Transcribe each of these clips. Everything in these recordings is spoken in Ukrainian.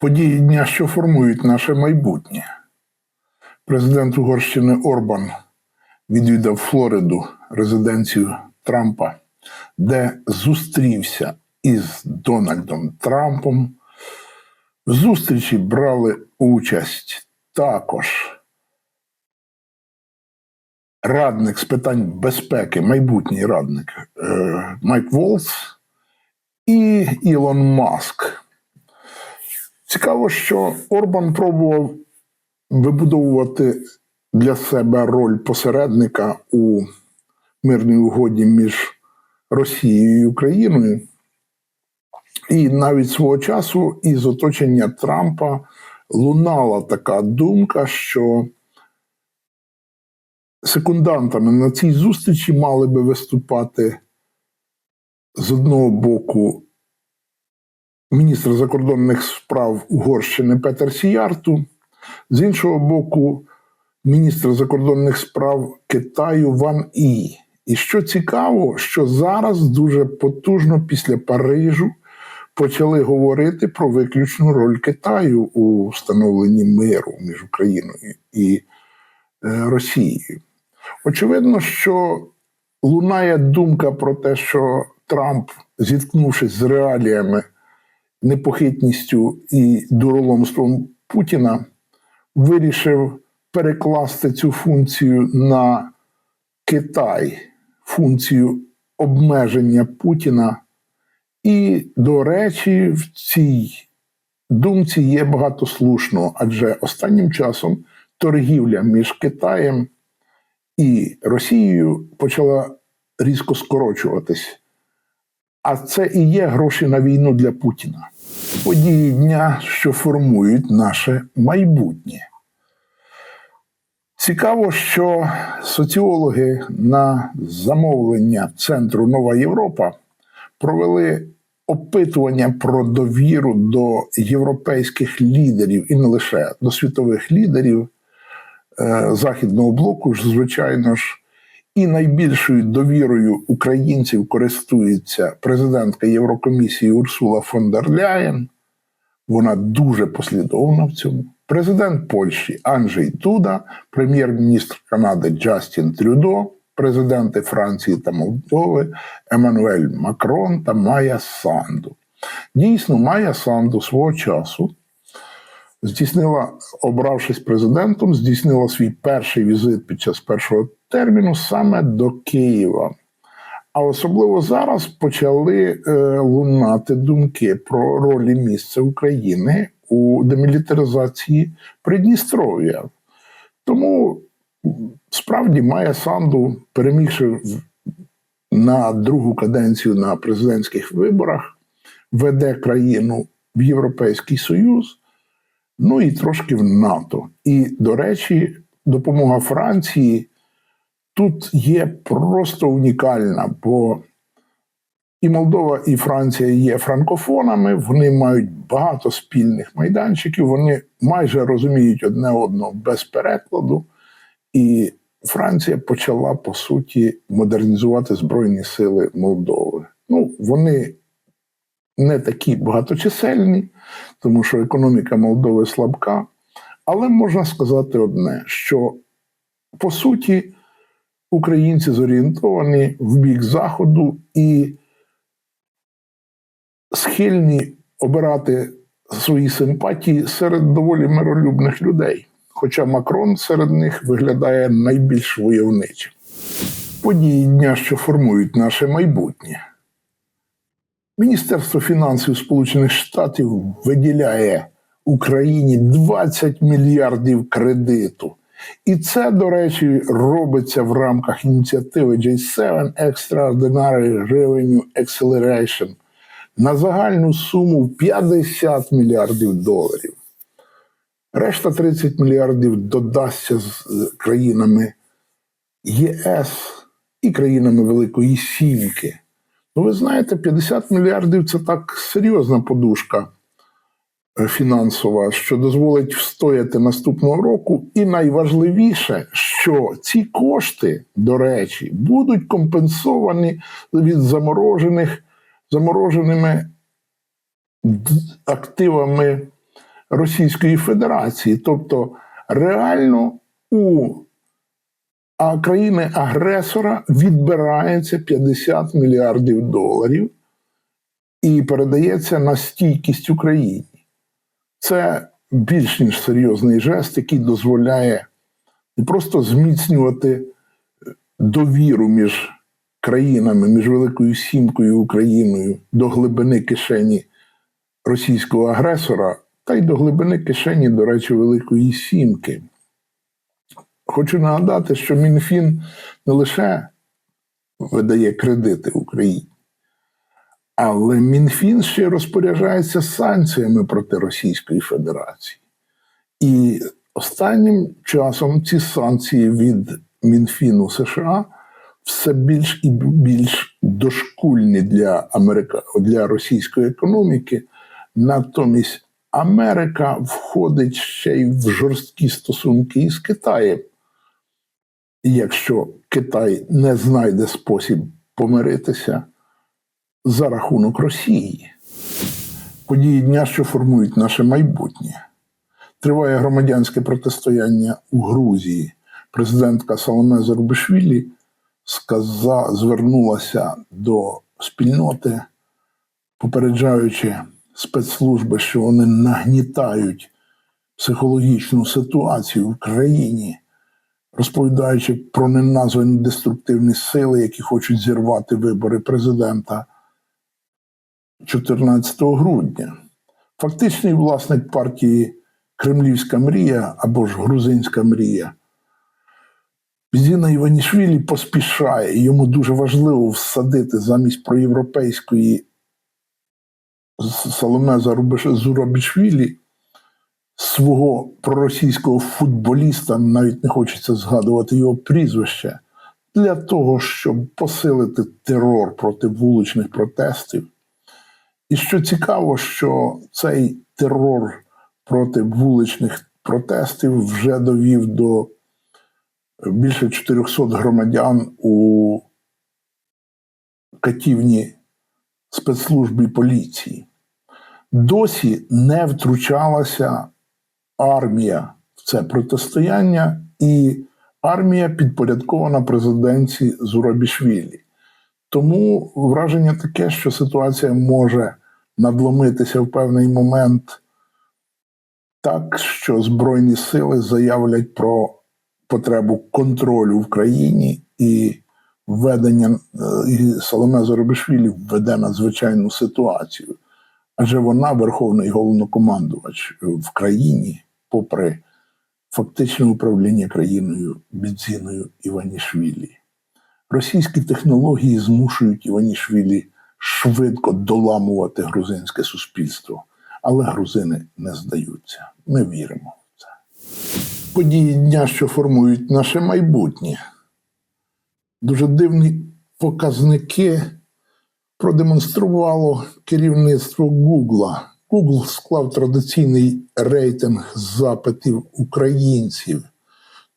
Події дня, що формують наше майбутнє. Президент Угорщини Орбан відвідав Флориду, резиденцію Трампа, де зустрівся із Дональдом Трампом. В зустрічі брали участь також радник з питань безпеки, майбутній радник е, Майк Волц і Ілон Маск. Цікаво, що Орбан пробував вибудовувати для себе роль посередника у мирній угоді між Росією і Україною. І навіть свого часу із оточення Трампа лунала така думка, що секундантами на цій зустрічі мали би виступати з одного боку міністр закордонних справ Угорщини Петер Сіярту, з іншого боку, міністр закордонних справ Китаю Ван І. І що цікаво, що зараз дуже потужно після Парижу почали говорити про виключну роль Китаю у встановленні миру між Україною і е, Росією. Очевидно, що лунає думка про те, що Трамп, зіткнувшись з реаліями, непохитністю і дуроломством Путіна, вирішив перекласти цю функцію на Китай, функцію обмеження Путіна. І, до речі, в цій думці є багато слушного, адже останнім часом торгівля між Китаєм і Росією почала різко скорочуватись. А це і є гроші на війну для Путіна. Події дня, що формують наше майбутнє. Цікаво, що соціологи на замовлення Центру Нова Європа провели опитування про довіру до європейських лідерів і не лише до світових лідерів Західного блоку, ж, звичайно ж. І найбільшою довірою українців користується президентка Єврокомісії Урсула фон дер Ляєн. Вона дуже послідовна в цьому. Президент Польщі Анджей Дуда, прем'єр-міністр Канади Джастін Трюдо, президенти Франції та Молдови Еммануель Макрон та Майя Санду. Дійсно, Майя Санду свого часу здійснила, обравшись президентом, здійснила свій перший візит під час першого терміну саме до Києва. А особливо зараз почали е, лунати думки про ролі місця України у демілітаризації Придністров'я. Тому справді Майя Санду, перемігши на другу каденцію на президентських виборах, веде країну в Європейський Союз, ну і трошки в НАТО. І, до речі, допомога Франції тут є просто унікальна, бо і Молдова, і Франція є франкофонами, вони мають багато спільних майданчиків, вони майже розуміють одне одного без перекладу. І Франція почала по суті модернізувати Збройні Сили Молдови. Ну, вони не такі багаточисельні, тому що економіка Молдови слабка. Але можна сказати одне: що по суті українці зорієнтовані в бік Заходу і схильні обирати свої симпатії серед доволі миролюбних людей. Хоча Макрон серед них виглядає найбільш войовничим. Події дня, що формують наше майбутнє. Міністерство фінансів Сполучених Штатів виділяє Україні 20 мільярдів кредиту. І це, до речі, робиться в рамках ініціативи J7 Extraordinary Revenue Acceleration на загальну суму 50 мільярдів доларів. Решта 30 мільярдів додасться з країнами ЄС і країнами Великої Сімки. Ну, ви знаєте, 50 мільярдів це так серйозна подушка е, фінансова, що дозволить встояти наступного року. І найважливіше, що ці кошти, до речі, будуть компенсовані від заморожених замороженими активами Російської Федерації. Тобто, реально у а країни-агресора відбирається 50 мільярдів доларів і передається на стійкість Україні. Це більш ніж серйозний жест, який дозволяє не просто зміцнювати довіру між країнами, між Великою Сімкою і Україною до глибини кишені російського агресора, та й до глибини кишені, до речі, Великої Сімки. Хочу нагадати, що МінФін не лише видає кредити Україні, але МінФін ще розпоряджається санкціями проти Російської Федерації. І останнім часом ці санкції від Мінфіну США все більш і більш дошкульні для, Америка, для російської економіки. Натомість Америка входить ще й в жорсткі стосунки із Китаєм. Якщо Китай не знайде спосіб помиритися за рахунок Росії, події дня, що формують наше майбутнє. Триває громадянське протистояння у Грузії. Президентка Соломе Зарубишвілі сказа, звернулася до спільноти, попереджаючи спецслужби, що вони нагнітають психологічну ситуацію в країні, розповідаючи про неназвані деструктивні сили, які хочуть зірвати вибори президента 14 грудня. Фактичний власник партії Кремлівська мрія або ж Грузинська мрія. Зіна Іванішвілі поспішає, йому дуже важливо всадити замість проєвропейської Соломе Зарубиш- Зурабішвілі свого проросійського футболіста, навіть не хочеться згадувати його прізвище, для того, щоб посилити терор проти вуличних протестів. І що цікаво, що цей терор проти вуличних протестів вже довів до більше 400 громадян у катівні спецслужб і поліції. Досі не втручалася армія в це протистояння, і армія підпорядкована президенці Зурабішвілі. Тому враження таке, що ситуація може надломитися в певний момент так, що Збройні сили заявлять про потребу контролю в країні і введення і Соломе Зоробишвілі введе надзвичайну ситуацію. Адже вона верховний головнокомандувач в країні, попри фактичне управління країною Бідзіною Іванішвілі. Російські технології змушують Іванішвілі швидко доламувати грузинське суспільство, але грузини не здаються. Ми віримо в це. Події дня, що формують наше майбутнє. Дуже дивні показники продемонструвало керівництво Гугла. Google склав традиційний рейтинг запитів українців.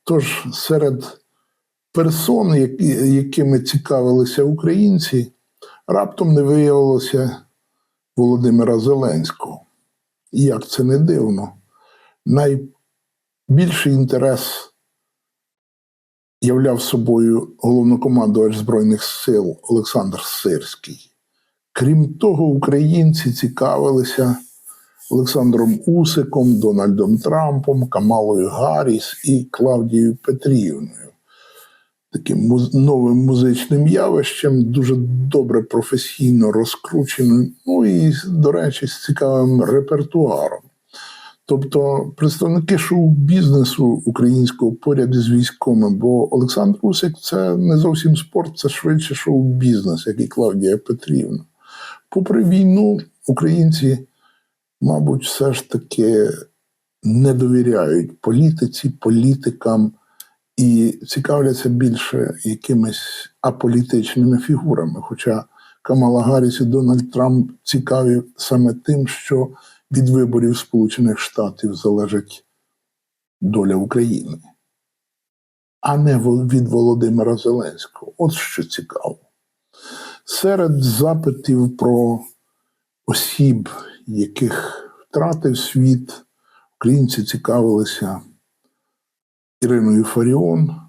Тож серед персон, якими цікавилися українці, раптом не виявилося Володимира Зеленського. Як це не дивно, найбільший інтерес являв собою головнокомандувач Збройних сил Олександр Сирський. Крім того, українці цікавилися Олександром Усиком, Дональдом Трампом, Камалою Гарріс і Клавдією Петрівною. Таким новим музичним явищем, дуже добре професійно розкрученим, ну і, до речі, з цікавим репертуаром. Тобто представники шоу-бізнесу українського поряд із військовими, бо Олександр Усик це не зовсім спорт, це швидше шоу-бізнес, як і Клавдія Петрівна. Попри війну, українці, мабуть, все ж таки не довіряють політиці, політикам і цікавляться більше якимись аполітичними фігурами. Хоча Камала Гарріс і Дональд Трамп цікаві саме тим, що від виборів Сполучених Штатів залежить доля України, а не від Володимира Зеленського. От що цікаво. Серед запитів про осіб, яких втратив світ, українці цікавилися Іриною Фаріон,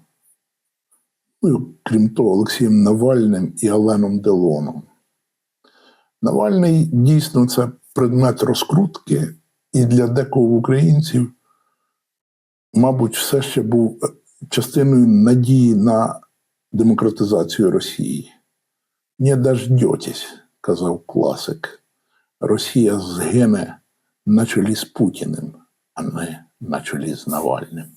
ну, крім того, Олексієм Навальним і Оленом Делоном. Навальний дійсно це предмет розкрутки, і для декого українців, мабуть, все ще був е, частиною надії на демократизацію Росії. Не дождетесь, казав класик. Росія згине на чолі з Путіним, а не на чолі з Навальним.